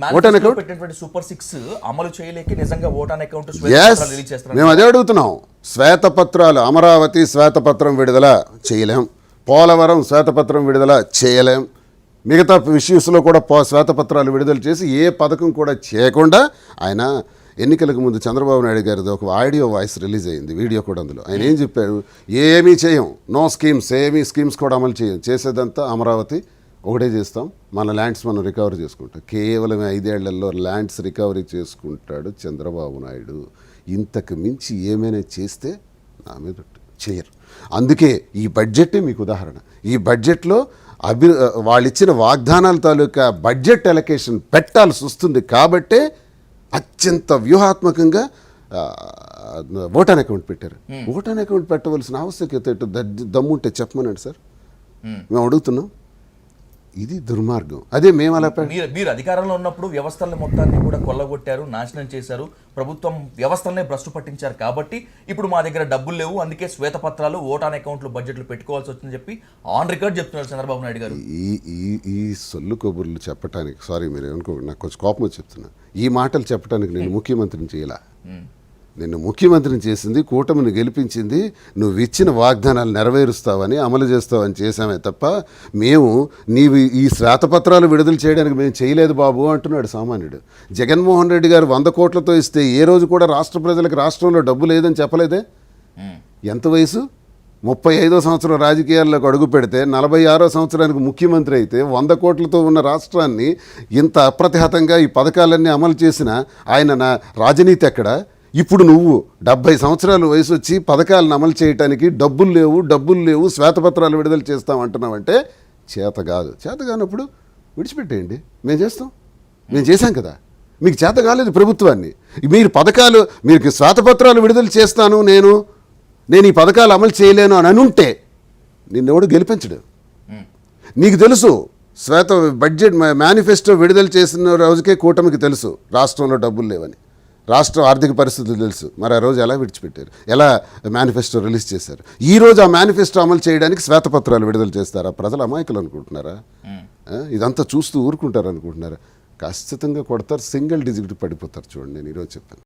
పెట్టినటువంటి super six అమలు చేయలేక నిజంగా ఓటాన్ అకౌంట్ మేము అదే అడుగుతున్నాం. శ్వేతపత్రాలు అమరావతి శ్వేతపత్రం విడుదల చేయలేం. పోలవరం శ్వేతపత్రం విడుదల చేయలేం. మిగతా ఇష్యూస్లో కూడా పో శ్వేతపత్రాలు విడుదల చేసి ఏ పథకం కూడా చేయకుండా ఆయన ఎన్నికలకు ముందు చంద్రబాబు నాయుడు గారిది ఒక ఆడియో వాయిస్ రిలీజ్ అయింది వీడియో కూడా అందులో. ఆయన ఏం చెప్పారు ఏమీ చేయం. నో స్కీమ్స్ ఏమీ స్కీమ్స్ కూడా అమలు చేయం చేసేదంతా అమరావతి ఒకటే చేస్తాం. మన ల్యాండ్స్ మనం రికవరీ చేసుకుంటాం. కేవలం ఐదేళ్ళలో ల్యాండ్స్ రికవరీ చేసుకుంటాడు చంద్రబాబు నాయుడు. ఇంతకు మించి ఏమైనా చేస్తే నా మీద. చేయరు. అందుకే ఈ బడ్జెటే మీకు ఉదాహరణ. ఈ బడ్జెట్లో అభి వాళ్ళు ఇచ్చిన వాగ్దానాల తాలూకా బడ్జెట్ ఎలకేషన్ పెట్టాల్సి వస్తుంది కాబట్టే అత్యంత వ్యూహాత్మకంగా ఓటాన్ అకౌంట్ పెట్టారు. ఓటాన్ అకౌంట్ పెట్టవలసిన ఆవశ్యకత దమ్ముంటే చెప్పమనండి సార్. మేము అడుగుతున్నాం. ఇది దుర్మార్గం. అదే మేము అలా మీరు మీరు అధికారంలో ఉన్నప్పుడు వ్యవస్థల మొత్తాన్ని కూడా కొల్లగొట్టారు నాశనం చేశారు. ప్రభుత్వం వ్యవస్థలనే భ్రష్టు పట్టించారు కాబట్టి ఇప్పుడు మా దగ్గర డబ్బులు లేవు. అందుకే శ్వేతపత్రాలు ఓటాన్ అకౌంట్లు బడ్జెట్లు పెట్టుకోవాల్సి వచ్చిందని చెప్పి ఆన్ రికార్డ్ చెప్తున్నారు చంద్రబాబు నాయుడు గారు. ఈ ఈ ఈ సొల్లు కబుర్లు చెప్పడానికి సారీ మీరు ఏమనుకో నాకు కొంచెం కోపం చెప్తున్నా. ఈ మాటలు చెప్పడానికి నేను ముఖ్యమంత్రిని చేయాల? నిన్ను ముఖ్యమంత్రిని చేసింది కూటమిని గెలిపించింది నువ్వు ఇచ్చిన వాగ్దానాలు నెరవేరుస్తావని అమలు చేస్తావని చేశామే తప్ప మేము నీవు ఈ శ్వేతపత్రాలు విడుదల చేయడానికి మేము చేయలేదు బాబు అంటున్నాడు సామాన్యుడు. జగన్మోహన్ రెడ్డి గారు వంద కోట్లతో ఇస్తే ఏ రోజు కూడా రాష్ట్ర ప్రజలకు రాష్ట్రంలో డబ్బు లేదని చెప్పలేదే? ఎంత వయసు? ముప్పై ఐదో సంవత్సరం రాజకీయాల్లోకి అడుగు పెడితే నలభై ఆరో సంవత్సరానికి ముఖ్యమంత్రి అయితే వంద కోట్లతో ఉన్న రాష్ట్రాన్ని ఇంత అప్రతిహతంగా ఈ పథకాలన్నీ అమలు చేసిన ఆయన నా రాజనీతి ఎక్కడ? ఇప్పుడు నువ్వు డెబ్బై సంవత్సరాల వయసు వచ్చి పథకాలను అమలు చేయడానికి డబ్బులు లేవు డబ్బులు లేవు శ్వేతపత్రాలు విడుదల చేస్తాం అంటున్నావంటే చేత కాదు. చేత కానప్పుడు విడిచిపెట్టేయండి. మేము చేస్తాం. మేము చేశాం కదా. మీకు చేత కాలేదు ప్రభుత్వాన్ని. మీరు పథకాలు మీకు శ్వేతపత్రాలు విడుదల చేస్తాను నేను. నేను ఈ పథకాలు అమలు చేయలేను అని అనుంటే నిన్నెవడు గెలిపించడు. నీకు తెలుసు శ్వేత బడ్జెట్ మేనిఫెస్టో విడుదల చేసిన రోజుకే కూటమికి తెలుసు రాష్ట్రంలో డబ్బులు లేవని. రాష్ట్ర ఆర్థిక పరిస్థితులు తెలుసు. మరి ఆ రోజు ఎలా విడిచిపెట్టారు? ఎలా మేనిఫెస్టో రిలీజ్ చేశారు? ఈ రోజు ఆ మేనిఫెస్టో అమలు చేయడానికి శ్వేతపత్రాలు విడుదల చేస్తారా? ప్రజలు అమాయకులు అనుకుంటున్నారా? ఇదంతా చూస్తూ ఊరుకుంటారు అనుకుంటున్నారా? ఖచ్చితంగా కొడతారు సింగిల్ డిజిట్ పడిపోతారు చూడండి నేను ఈరోజు చెప్పాను.